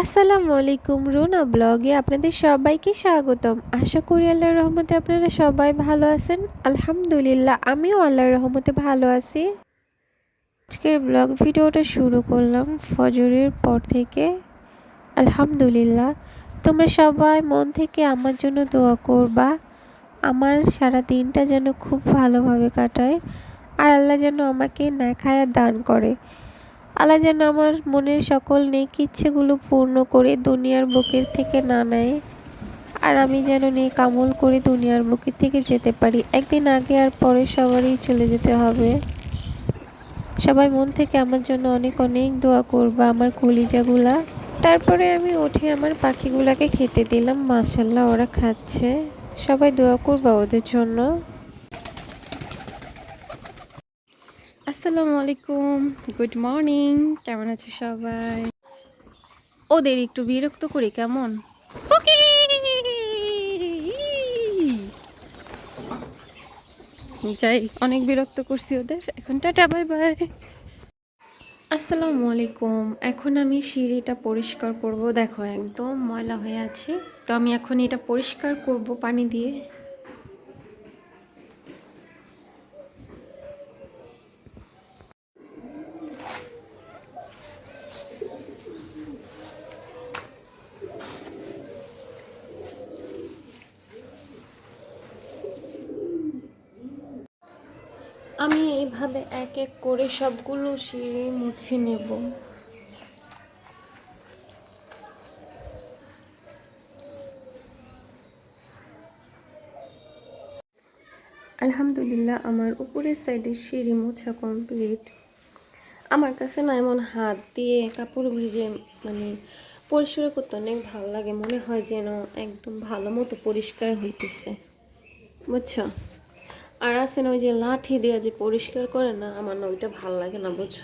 আসসালামু আলাইকুম রুনা ব্লগে আপনাদের সবাইকে স্বাগতম। আশা করি আল্লাহর রহমতে আপনারা সবাই ভালো আছেন। আলহামদুলিল্লাহ, আমিও আল্লাহর রহমতে ভালো আছি। আজকের ব্লগ ভিডিওটা শুরু করলাম ফজরের পর থেকে। আলহামদুলিল্লাহ, তোমরা সবাই মন থেকে আমার জন্য দোয়া করবা। আমার সারা দিনটা যেন খুব ভালোভাবে কাটায়। আর আল্লাহ যেন আমাকে না খায়া দান করে। আল্লাহ যেন আমার মনের সকল নেক ইচ্ছেগুলো পূর্ণ করে দুনিয়ার বুকের থেকে না নেয়। আর আমি যেন নেক আমল করে দুনিয়ার বুকের থেকে যেতে পারি। একদিন আগে আর পরে সবারই চলে যেতে হবে। সবাই মন থেকে আমার জন্য অনেক অনেক দোয়া করবা, আমার কলিজাগুলা। তারপরে আমি উঠে আমার পাখিগুলাকে খেতে দিলাম। মাসাল্লাহ ওরা খাচ্ছে। সবাই দোয়া করবা ওদের জন্য। আসসালামু আলাইকুম। গুড মর্নিং কেমন আছে সবাই? ওদের একটু বিরক্ত করি, কেমন? যাই, অনেক বিরক্ত করছি ওদের। এখন টাটা বাই বাই আসসালামু আলাইকুম। এখন আমি সিঁড়িটা পরিষ্কার করব। দেখো, একদম ময়লা হয়ে আছে। তো আমি এখন এটা পরিষ্কার করব পানি দিয়ে। আমি এইভাবে এক এক করে সবগুলো সিঁড়ি মুছে নেব। আলহামদুলিল্লাহ, আমার উপরের সাইডে সিঁড়ি মোছা কমপ্লিট। আমার কাছে না এমন হাত দিয়ে কাপড় ভিজে মানে পরিষ্কার করতে অনেক ভালো লাগে। মনে হয় যেন একদম ভালো মতো পরিষ্কার হইতেছে। বুঝছ? আর আছে না ওই যে লাঠি দেওয়া যে পরিষ্কার করে না, আমার না ওইটা ভালো লাগে না, বুঝছ?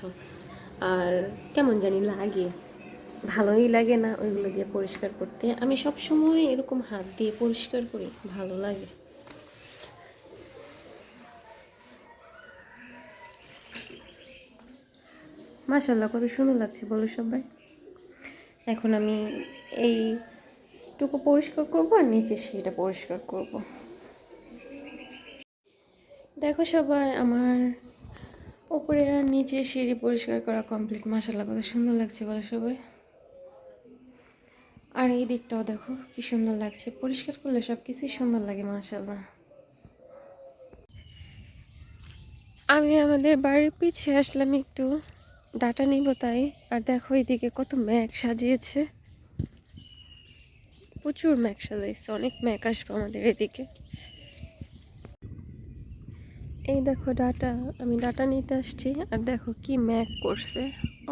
আর কেমন জানি লাগে। ভালোই লাগে না ওইগুলো দিয়ে পরিষ্কার করতে। আমি সব সময় এরকম হাত দিয়ে পরিষ্কার করি, ভালো লাগে। মাশাল্লাহ কত সুন্দর লাগছে, বলো সবাই। এখন আমি এইটুকু পরিষ্কার করব আর নিচে সেটা পরিষ্কার করব। দেখো সবাই, আমার উপরে আর নিচে সিঁড়ি পরিষ্কার করা কমপ্লিট মাসাল্লাহ কত সুন্দর লাগছে, বলো সবাই। আর এই দিকটাও দেখো, কি সুন্দর লাগছে। পরিষ্কার করলে সব কিছুই সুন্দর লাগে মাসাল্লাহ আমি আমাদের বাড়ির পিছিয়ে আসলাম একটু, ডাটা নিব তাই। আর দেখো এদিকে কত ম্যাক সাজিয়েছে। প্রচুর ম্যাক সাজাইছে, অনেক ম্যাক আসবে আমাদের এদিকে। এই দেখো ডাটা, আমি ডাটা নিতে আসছি। আর দেখো কি ম্যাক করছে।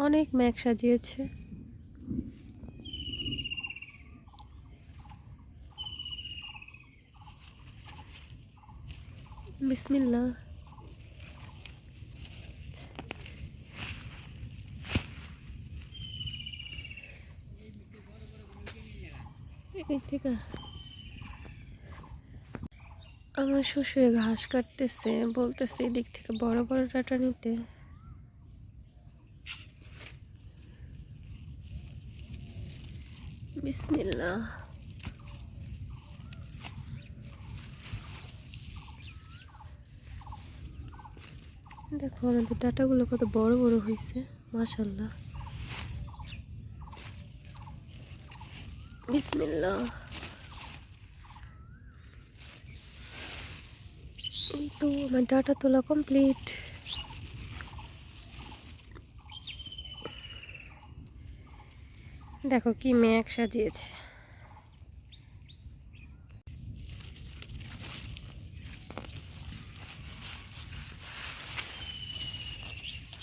অনেক ম্যাক সাজিয়েছে। বিসমিল্লা এই থেকে আমার শ্বশুরে ঘাস কাটতেছে, বলতেছে এদিক থেকে বড় বড় ডাটা নিতে। বিসমিল্লা দেখো আমাদের ডাটাগুলো কত বড় বড় হয়েছে মাশাল্লাহ বিসমিল্লা তো আমার ডাটা তোলা কমপ্লিট দেখো কি ম্যাক সাজিয়েছে।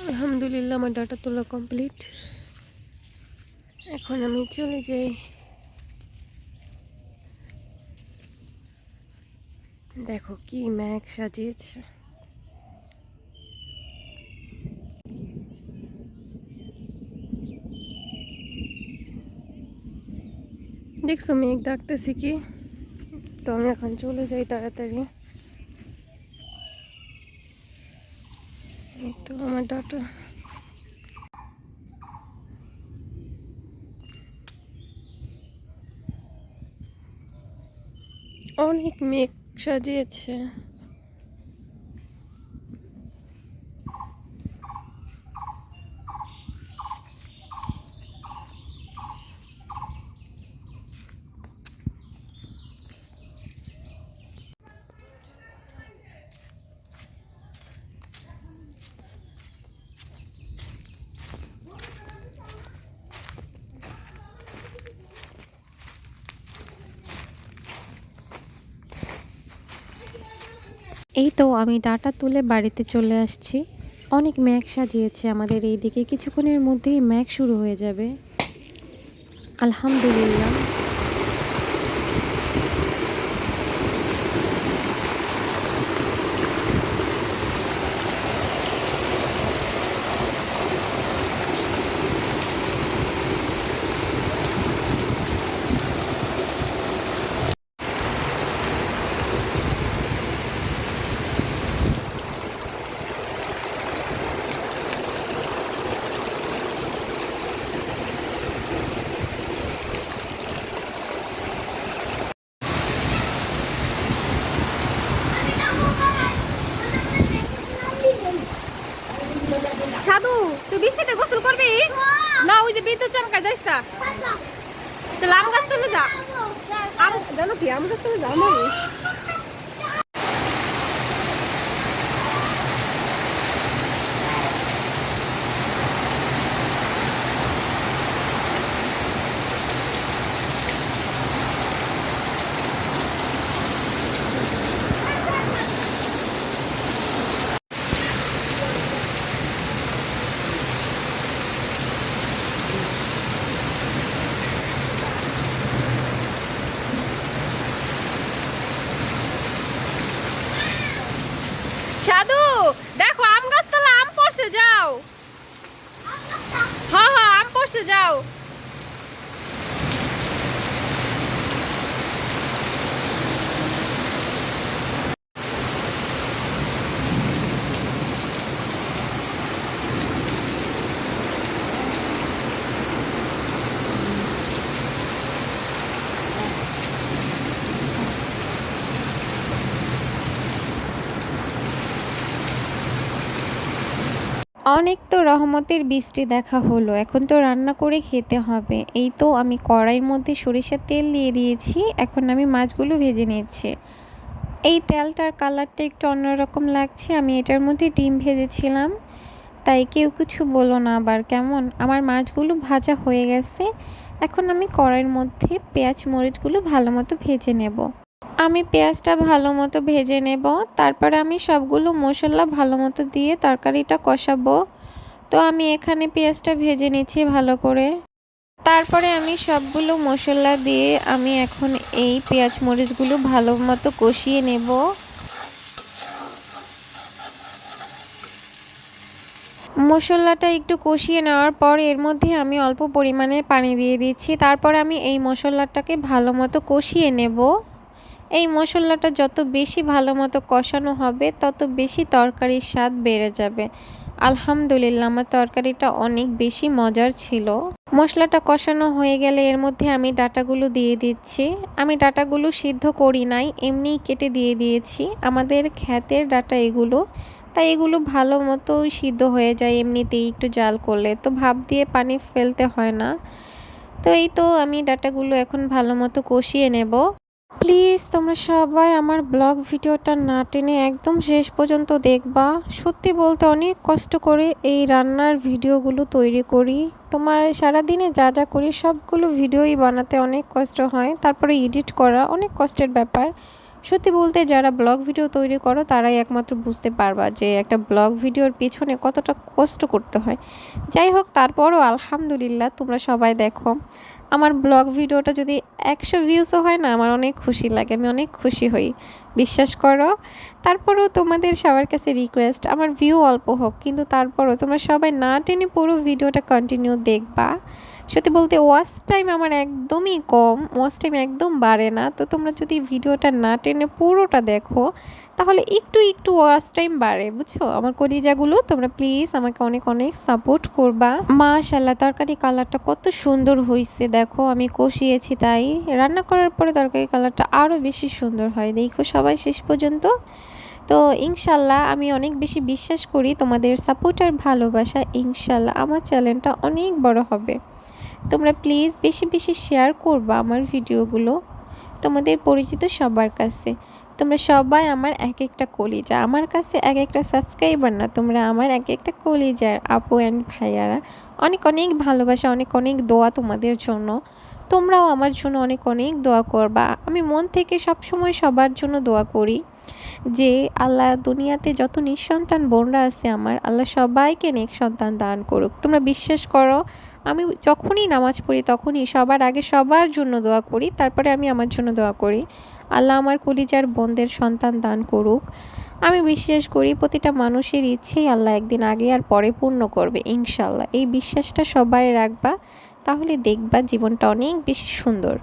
আলহামদুলিল্লাহ আমার ডাটা তোলা কমপ্লিট এখন আমি চলে যাই। দেখো কি ম্যাগ সাজিয়েছে। দেখছ, মেঘ ডাকতেছি কি? তো আমি এখন চলে যাই তাড়াতাড়ি। তো আমার ডাটা। অনেক মেঘ সাজিয়েছে। এই তো আমি ডাটা তুলে বাড়িতে চলে আসছি। অনেক ম্যাক সাজিয়েছে আমাদের এই দিকে কিছুক্ষণের মধ্যেই ম্যাক শুরু হয়ে যাবে। আলহামদুলিল্লাহ সাধু তুই বৃষ্টিতে গোসল করবি না ওই যে বিদ্যুৎ না তাহলে আম গাছ তুলে যা। আম জানো কি আম গাছ তুলে যা সাধু দেখো আম গাছ তাহলে আম পড়ছে যাও। হ্যাঁ হ্যাঁ আম পড়ছে যাও। অনেক তো রহমতের বৃষ্টি দেখা হলো, এখন তো রান্না করে খেতে হবে। এই তো আমি কড়াইয়ের মধ্যে সরিষার তেল দিয়ে দিয়েছি, এখন আমি মাছগুলো ভেজে নিচ্ছি। এই তেলটার কালারটা একটু অন্যরকম লাগছে, আমি এটার মধ্যে ডিম ভেজেছিলাম, তাই কেউ কিছু বলো না আবার কেমন। আমার মাছগুলো ভাজা হয়ে গেছে, এখন আমি কড়াইয়ের মধ্যে পেঁয়াজ, মরিচগুলো ভালো মতো ভেজে নেব। আমি পেঁয়াজটা ভালো মতো ভেজে নেব। তারপরে আমি সবগুলো মশলা ভালো মতো দিয়ে তরকারিটা কষাবো। তো আমি এখানে পেঁয়াজটা ভেজে নিচ্ছি ভালো করে। তারপরে আমি সবগুলো মশলা দিয়ে আমি এখন এই পেঁয়াজ মরিচগুলো ভালো মতো কষিয়ে নেব। মশলাটা একটু কষিয়ে নেওয়ার পর এর মধ্যে আমি অল্প পরিমাণের পানি দিয়ে দিচ্ছি। তারপর আমি এই মশলাটাকে ভালো মতো কষিয়ে নেব। এই মশলাটা যত বেশি ভালো মতো কষানো হবে, তত বেশি তরকারির স্বাদ বেড়ে যাবে। আলহামদুলিল্লাহ, আমার তরকারিটা অনেক বেশি মজার ছিল। মশলাটা কষানো হয়ে গেলে এর মধ্যে আমি ডাটাগুলো দিয়ে দিচ্ছি। আমি ডাটাগুলো সিদ্ধ করি নাই, এমনিই কেটে দিয়ে দিয়েছি। আমাদের খ্যাতের ডাটা এগুলো, তাই এগুলো ভালো মতো সিদ্ধ হয়ে যায় এমনিতেই একটু জাল করলে। তো ভাপ দিয়ে পানি ফেলতে হয় না। তো এই তো আমি ডাটাগুলো এখন ভালো মতো কষিয়ে নেব। প্লিজ তোমরা সবাই আমার ব্লগ ভিডিওটা না টেনে একদম শেষ পর্যন্ত দেখবা। সত্যি বলতে অনেক কষ্ট করে এই রান্নার ভিডিওগুলো তৈরি করি। তোমার সারাদিনে যা যা করি, সবগুলো ভিডিওই বানাতে অনেক কষ্ট হয়। তারপরে এডিট করা অনেক কষ্টের ব্যাপার। সত্যি বলতে যারা ব্লগ ভিডিও তৈরি করো, তারাই একমাত্র বুঝতে পারবা যে একটা ব্লগ ভিডিওর পিছনে কতটা কষ্ট করতে হয়। যাই হোক, তারপরও আলহামদুলিল্লাহ তোমরা সবাই দেখো। আমার ব্লগ ভিডিওটা যদি একশো ভিউসও হয় না, আমার অনেক খুশি লাগে, আমি অনেক খুশি হই। বিশ্বাস করো। তারপরও তোমাদের সবার কাছে রিকোয়েস্ট আমার ভিউ অল্প হোক, কিন্তু তারপরও তোমরা সবাই না টেনে পুরো ভিডিওটা কন্টিনিউ দেখবা। সত্যি বলতে ওয়াচ টাইম আমার একদমই কম ওয়াচ টাইম একদম বাড়ে না। তো তোমরা যদি ভিডিওটা না টেনে পুরোটা দেখো, তাহলে একটু একটু ওয়াচ টাইম বাড়ে, বুঝছ? আমার কলিজাগুলো, তোমরা প্লিজ আমাকে অনেক অনেক সাপোর্ট করবা। মাশাল্লাহ তরকারি কালারটা কত সুন্দর হয়েছে দেখো, আমি কষিয়েছি তাই। রান্না করার পরে তরকারি কালারটা আরও বেশি সুন্দর হয়। দেখো সবাই শেষ পর্যন্ত। তো ইনশাল্লাহ আমি অনেক বেশি বিশ্বাস করি তোমাদের সাপোর্ট আর ভালোবাসা ইনশাল্লাহ আমার চ্যানেলটা অনেক বড় হবে। তোমরা প্লিজ বেশি বেশি শেয়ার করবা আমার ভিডিওগুলো তোমাদের পরিচিত সবার কাছে। তোমরা সবাই আমার এক একটা কলিজা, আমার কাছে এক একটা সাবস্ক্রাইবার না, তোমরা আমার এক একটা কলিজার আপু অ্যান্ড ভাইয়ারা। অনেক অনেক ভালোবাসা, অনেক অনেক দোয়া তোমাদের জন্য। তোমরাও আমার জন্য অনেক অনেক দোয়া করবা। আমি মন থেকে সবসময় সবার জন্য দোয়া করি। যে আল্লাহ দুনিয়াতে যত নিঃসন্তান বোনরা আছে আমার, আল্লাহ সবাইকে নেক সন্তান দান করুক। তোমরা বিশ্বাস করো, আমি যখনই নামাজ পড়ি তখনই সবার আগে সবার জন্য দোয়া করি, তারপরে আমি আমার জন্য দোয়া করি। আল্লাহ আমার কলিজার বোনদের সন্তান দান করুক। আমি বিশ্বাস করি প্রতিটা মানুষের ইচ্ছেই আল্লাহ একদিন আগে আর পরে পূর্ণ করবে ইনশাল্লাহ এই বিশ্বাসটা সবাই রাখবা, তাহলে দেখবা জীবনটা অনেক বেশি সুন্দর।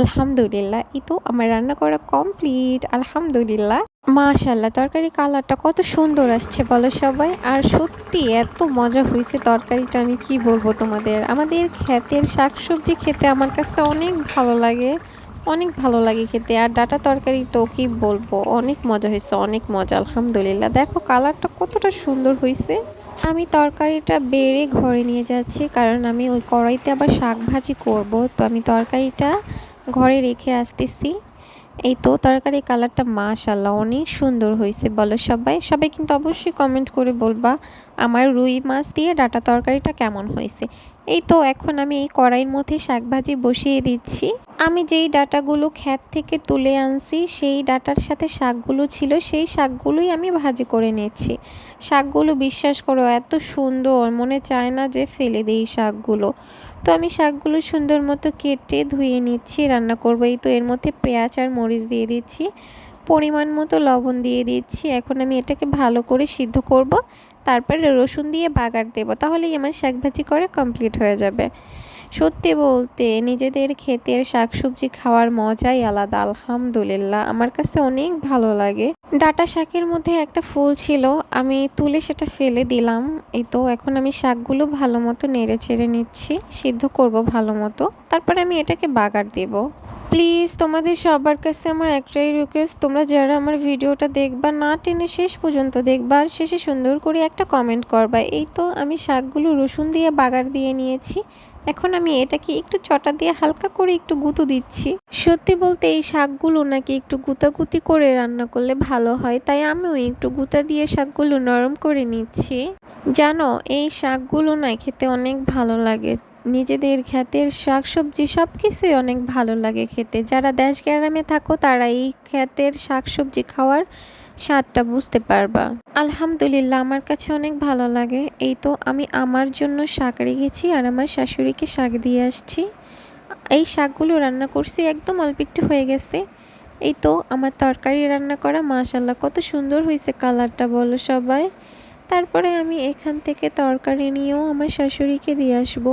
আলহামদুলিল্লাহ। এই তো আমার রান্না করা কমপ্লিট আলহামদুলিল্লাহ। মাশাল্লাহ তরকারি কালারটা কত সুন্দর আসছে বলো সবাই। আর সত্যি এত মজা হয়েছে তরকারিটা, আমি কি বলব তোমাদের? আমাদের ক্ষেতের শাকসবজি খেতে আমার কাছে অনেক ভালো লাগে, অনেক ভালো লাগে খেতে। আর ডাটা তরকারি তো কি বলব, অনেক মজা হয়েছে, অনেক মজা, আলহামদুলিল্লাহ। দেখো কালারটা কতটা সুন্দর হয়েছে। আমি তরকারিটা বেড়ে ঘরে নিয়ে যাচ্ছি, কারণ আমি ওই কড়াইতে আবার শাক ভাজি করব। তো আমি তরকারিটা ঘরে রেখে আসতেছি। এই তো তরকারি কালারটা মাশাল্লাহ অনেক সুন্দর হয়েছে, বলো সবাই। সবাই কিন্তু অবশ্যই কমেন্ট করে বলবা, আমার রুই মাছ দিয়ে ডাটা তরকারিটা কেমন হয়েছে? এই তো এখন আমি এই কড়াইয়ের মধ্যে শাকভাজি বসিয়ে দিচ্ছি। আমি যেই ডাটাগুলো ক্ষেত থেকে তুলে আনছি, সেই ডাটার সাথে শাকগুলো ছিল, সেই শাকগুলোই আমি ভাজি করে নিয়েছি শাকগুলো বিশ্বাস করো, এত সুন্দর, মনে চায় না যে ফেলে দিই শাকগুলো। তো আমি শাকগুলো সুন্দর মতো কেটে ধুয়ে নিচ্ছি, রান্না করব। এই তো এর মধ্যে পেঁয়াজ আর মরিচ দিয়ে দিচ্ছি, পরিমাণ মতো লবণ দিয়ে দিচ্ছি। এখন আমি এটাকে ভালো করে সিদ্ধ করব। তারপরে রসুন দিয়ে বাগার দেব। তাহলেই আমার শাক ভাজি করে কমপ্লিট হয়ে যাবে। সত্যি বলতে নিজেদের ক্ষেতের শাকসবজি খাওয়ার মজাই আলাদা, আলহামদুলিল্লাহ। আমার কাছে অনেক ভালো লাগে। ডাটা শাকের মধ্যে একটা ফুল ছিল, আমি তুলে সেটা ফেলে দিলাম। এই তো, এখন আমি শাকগুলো ভালো মতো নেড়ে চেড়ে নিচ্ছি, সিদ্ধ করব ভালো মতো। তারপরে আমি এটাকে বাগার দেব। প্লিজ, তোমাদের সবার কাছে আমার একটাই রিকোয়েস্ট তোমরা যারা আমার ভিডিওটা দেখবা, না টেনে শেষ পর্যন্ত দেখবা, আর শেষে সুন্দর করে একটা কমেন্ট করবা। এই তো, আমি শাকগুলো রসুন দিয়ে বাগার দিয়ে নিয়েছি। এখন আমি এটাকে একটু চটা দিয়ে হালকা করে একটু গুঁতো দিচ্ছি। সত্যি বলতে এই শাকগুলো নাকি একটু গুতাগুতি করে রান্না করলে ভালো হয়, তাই আমিও একটু গুঁতা দিয়ে শাকগুলো নরম করে নিচ্ছি। জানো, এই শাকগুলো না খেতে অনেক ভালো লাগে। নিজেদের ক্ষেতের শাকসবজি সব কিছুই অনেক ভালো লাগে খেতে। যারা দেশ গ্রামে থাকো, তারা এই ক্ষেতের শাকসবজি খাওয়ার স্বাদটা বুঝতে পারবা। আলহামদুলিল্লাহ, আমার কাছে অনেক ভালো লাগে। এই তো আমি আমার জন্য শাক রেখেছি আর আমার শাশুড়িকে শাক দিয়ে আসছি। এই শাকগুলো রান্না করছি, একদম অল্প একটু হয়ে গেছে। এই তো আমার তরকারি রান্না করা মাশাল্লাহ কত সুন্দর হয়েছে কালারটা, বলো সবাই। তারপরে আমি এখান থেকে তরকারি নিয়েও আমার শাশুড়িকে দিয়ে আসব।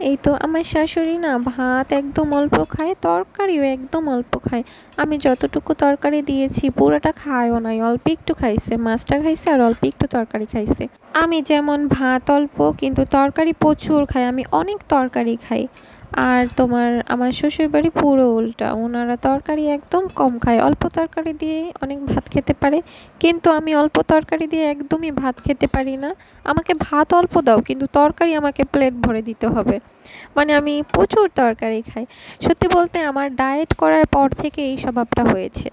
এই তো আমার শাশুড়ি না ভাত একদম অল্প খায়, তরকারিও একদম অল্প খায়। আমি যতটুকু তরকারি দিয়েছি, পুরোটা খায়ও নাই, অল্প একটু খাইছে, মাছটা খাইছে আর অল্প একটু তরকারি খাইছে। আমি যেমন ভাত অল্প, কিন্তু তরকারি প্রচুর খাই, আমি অনেক তরকারি খাই। আর তোমার আমার শ্বশুর বাড়ি পুরো উল্টা। ওনারা তরকারি একদম কম খায়। অল্প তরকারি দিয়ে অনেক ভাত খেতে পারে। কিন্তু আমি অল্প তরকারি দিয়ে একদমই ভাত খেতে পারি না। আমাকে ভাত অল্প দাও, কিন্তু তরকারি আমাকে প্লেট ভরে দিতে হবে। মানে আমি প্রচুর তরকারি খাই। সত্যি বলতে আমার ডায়েট করার পর থেকে এই স্বভাবটা হয়েছে।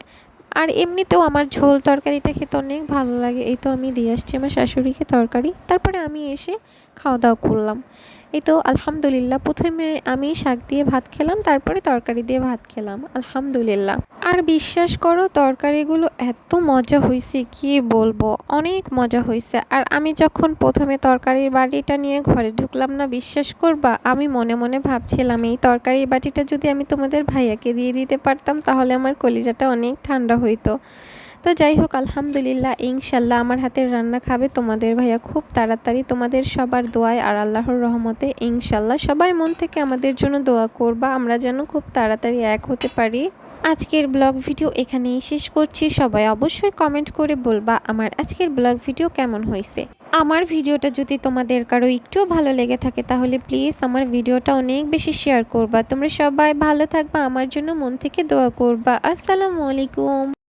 আর এমনিতেও আমার ঝোল তরকারিটা খেতে অনেক ভালো লাগে। এই তো আমি দিয়ে আসছি আমার শাশুড়িকে তরকারি। তারপরে আমি এসে খাওয়া দাওয়া করলাম। এই তো আলহামদুলিল্লাহ, প্রথমে আমি শাক দিয়ে ভাত খেলাম, তারপরে তরকারি দিয়ে ভাত খেলাম, আলহামদুলিল্লাহ। আর বিশ্বাস করো, তরকারিগুলো এত মজা হয়েছে কি বলব? অনেক মজা হয়েছে আর আমি যখন প্রথমে তরকারির বাটিটা নিয়ে ঘরে ঢুকলাম না, বিশ্বাস করবা, আমি মনে মনে ভাবছিলাম, এই তরকারির বাটিটা যদি আমি তোমাদের ভাইয়াকে দিয়ে দিতে পারতাম, তাহলে আমার কলিজাটা অনেক ঠান্ডা হইতো। তো যাই হোক, আলহামদুলিল্লাহ, ইনশাল্লাহ আমার হাতের রান্না খাবে তোমাদের ভাইয়া। খুব তাড়াতাড়ি তোমাদের সবার দোয়ায় আর আল্লাহর রহমতে, ইনশাল্লাহ সবাই মন থেকে আমাদের জন্য দোয়া করবা। আমরা যেন খুব তাড়াতাড়ি এক হতে পারি। আজকের ব্লগ ভিডিও এখানেই শেষ করছি। সবাই অবশ্যই কমেন্ট করে বলবা আমার আজকের ব্লগ ভিডিও কেমন হয়েছে। আমার ভিডিওটা যদি তোমাদের কারও একটুও ভালো লেগে থাকে, তাহলে প্লিজ আমার ভিডিওটা অনেক বেশি শেয়ার করবা। তোমরা সবাই ভালো থাকবা, আমার জন্য মন থেকে দোয়া করবা। আসসালামু আলাইকুম।